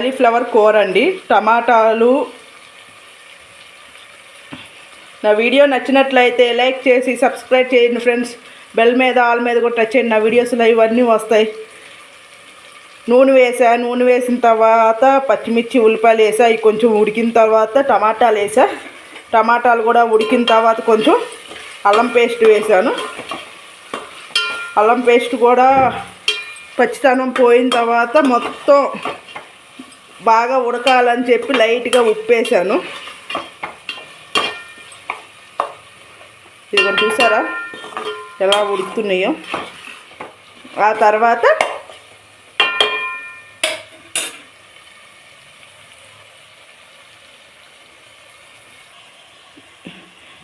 Cauliflower కూర అండి. టమాటాలు. నా వీడియో నచ్చినట్లయితే లైక్ చేసి సబ్స్క్రైబ్ చేయండి ఫ్రెండ్స్. బెల్ మీద ఆల్ మీద కూడా టచ్ చేయండి. నా వీడియోస్లో ఇవన్నీ వస్తాయి. నూనె వేసా నూనె వేసిన తర్వాత పచ్చిమిర్చి ఉల్లిపాయలు వేసా కొంచెం ఉడికిన తర్వాత టమాటాలు వేసా. టమాటాలు కూడా ఉడికిన తర్వాత కొంచెం అల్లం పేస్ట్ వేసాను. అల్లం పేస్ట్ కూడా పచ్చితనం పోయిన తర్వాత మొత్తం బాగా ఉడకాలని చెప్పి లైట్గా ఉప్పేశాను వేసాను ఇది చూసారా? ఎలా ఉడుకుతున్నాయో. ఆ తర్వాత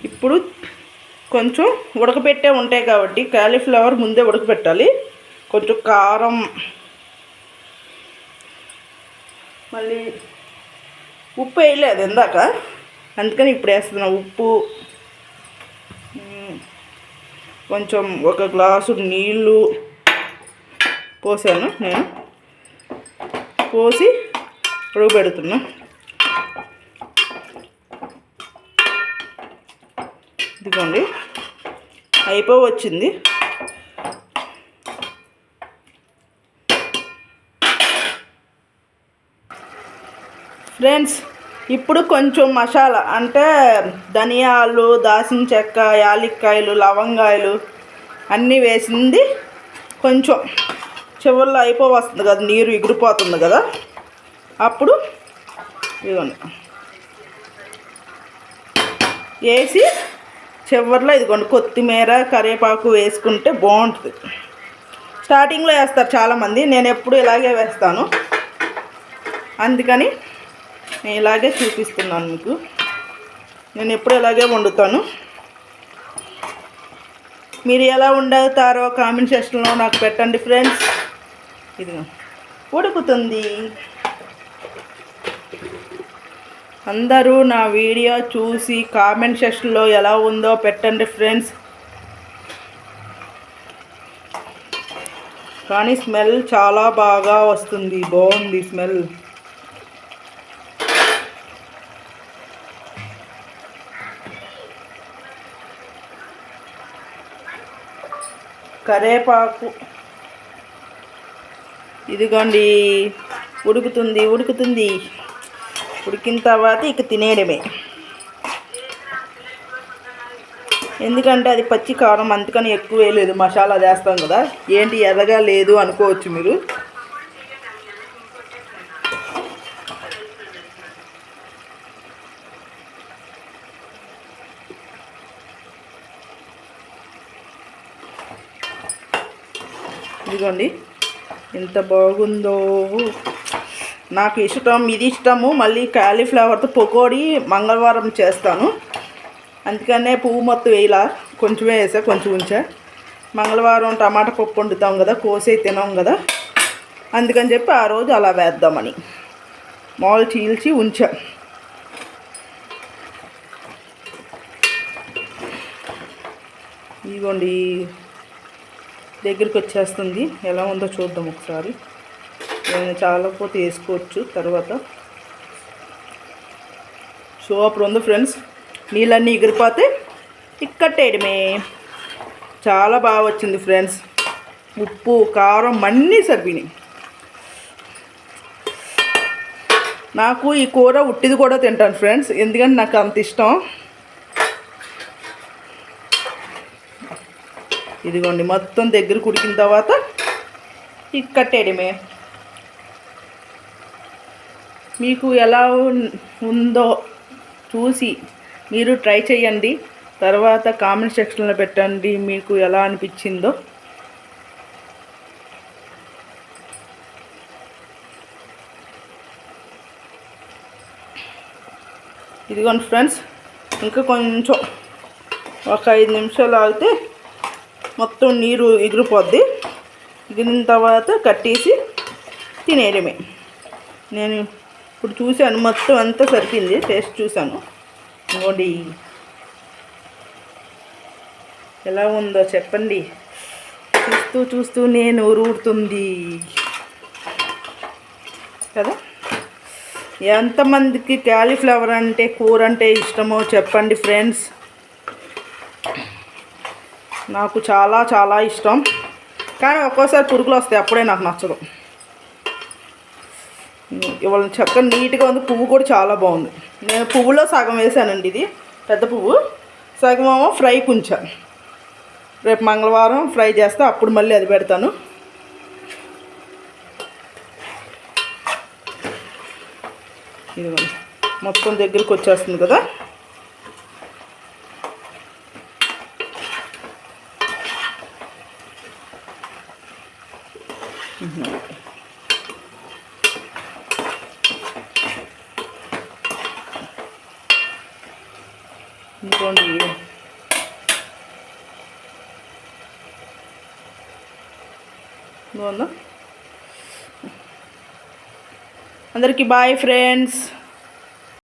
ఇప్పుడు కొంచెం ఉడకబెట్టే ఉంటాయి కాబట్టి కాలీఫ్లవర్ ముందే ఉడకబెట్టాలి కొంచెం కారం మళ్ళీ ఉప్పు వేయలేదు ఇందాక అందుకని ఇప్పుడు వేస్తున్నా ఉప్పు. కొంచెం ఒక గ్లాసు నీళ్ళు పోసాను నేను. పోసి ఉడకబెడుతున్నా ఇదిగోండి. అయిపో వచ్చింది ఫ్రెండ్స్ ఇప్పుడు కొంచెం మసాలా అంటే ధనియాలు దాసిన చెక్క యాలక్కాయలు లవంగాయలు అన్నీ వేసింది. కొంచెం చివరిలో అయిపో వస్తుంది కదా నీరు ఎగిరిపోతుంది కదా. అప్పుడు ఇదిగోండి. వేసి చివరిలో ఇదిగోండి కొత్తిమీర కరివేపాకు వేసుకుంటే బాగుంటుంది. స్టార్టింగ్లో వేస్తారు చాలామంది నేను ఎప్పుడు ఇలాగే వేస్తాను. అందుకని నేను ఇలాగే చూపిస్తున్నాను మీకు. నేను ఎప్పుడు ఇలాగే వండుతాను. మీరు ఎలా వండుతారో కామెంట్ సెక్షన్లో నాకు పెట్టండి ఫ్రెండ్స్. ఇది ఉడుకుతుంది. అందరూ నా వీడియో చూసి కామెంట్ సెక్షన్లో ఎలా ఉందో పెట్టండి ఫ్రెండ్స్. కానీ స్మెల్ చాలా బాగా వస్తుంది. బాగుంది స్మెల్. కరేపాకు. ఇదిగోండి. ఉడుకుతుంది ఉడుకుతుంది. ఉడికిన తర్వాత ఇక తినేయడమే. ఎందుకంటే అది పచ్చి కారం అందుకని ఎక్కువ వేయలేదు మసాలా వేస్తాం కదా. ఏంటి ఎర్రగా లేదు అనుకోవచ్చు మీరు. ఇదిగోండి. ఎంత బాగుందో. నాకు ఇష్టం ఇది ఇష్టము. మళ్ళీ కాలీఫ్లవర్తో పకోడీ మంగళవారం చేస్తాను. అందుకనే పువ్వు మొత్తం వేయలా. కొంచెమే వేసా కొంచెం ఉంచా. మంగళవారం టమాటా పప్పు వండుతాం కదా కోసే తినాం కదా. అందుకని చెప్పి ఆ రోజు అలా వేద్దామని. మామూలు చీల్చి ఉంచా. ఇదిగోండి. దగ్గరికి వచ్చేస్తుంది. ఎలా ఉందో చూద్దాం ఒకసారి. నేను చాలా పోతే వేసుకోవచ్చు తర్వాత. సో అప్పుడు ఉంది ఫ్రెండ్స్ నీళ్ళన్నీ ఎగిరిపోతే ఇక్కట్టేయడమే. చాలా బాగా వచ్చింది ఫ్రెండ్స్. ఉప్పు కారం అన్నీ సరిపోయినాయి. నాకు ఈ కూర ఉట్టిది కూడా తింటాను ఫ్రెండ్స్. ఎందుకంటే నాకు అంత ఇష్టం. ఇదిగోండి మొత్తం దగ్గర కుడికిన తర్వాత ఇక్కట్టేయడమే మీకు ఎలా ఉందో చూసి మీరు ట్రై చేయండి తర్వాత కామెంట్ సెక్షన్లో పెట్టండి మీకు ఎలా అనిపించిందో. ఇదిగోండి ఫ్రెండ్స్ ఇంకా కొంచెం ఒక ఐదు నిమిషాలు ఆగితే మొత్తం నీరు ఎగిరిపోద్ది. ఎగిరిన తర్వాత కట్టేసి తినేయడమే. నేను ఇప్పుడు చూశాను మొత్తం అంతా సరిపోయింది. టేస్ట్ చూశాను. ఇంకోటి ఎలా ఉందో చెప్పండి. చూస్తూ చూస్తూ నేను ఊరుతుంది. కదా? ఎంతమందికి క్యాలీఫ్లవర్ అంటే కూర అంటే ఇష్టమో చెప్పండి ఫ్రెండ్స్. నాకు చాలా చాలా ఇష్టం. కానీ ఒక్కోసారి పురుగులు వస్తాయి అప్పుడే నాకు నచ్చదు. ఇవాళ చక్కగా నీట్గా ఉంది. పువ్వు కూడా చాలా బాగుంది. నేను పువ్వులో సగం వేసానండి ఇది. పెద్ద పువ్వు. సగం ఏమో ఫ్రై కొంచాను రేపు మంగళవారం ఫ్రై చేస్తే అప్పుడు మళ్ళీ అది పెడతాను. ఇదిగోండి. మొత్తం దగ్గరికి వచ్చేస్తుంది కదా. ఇంకోండి బాగుందా అందరికీ బాయ్ ఫ్రెండ్స్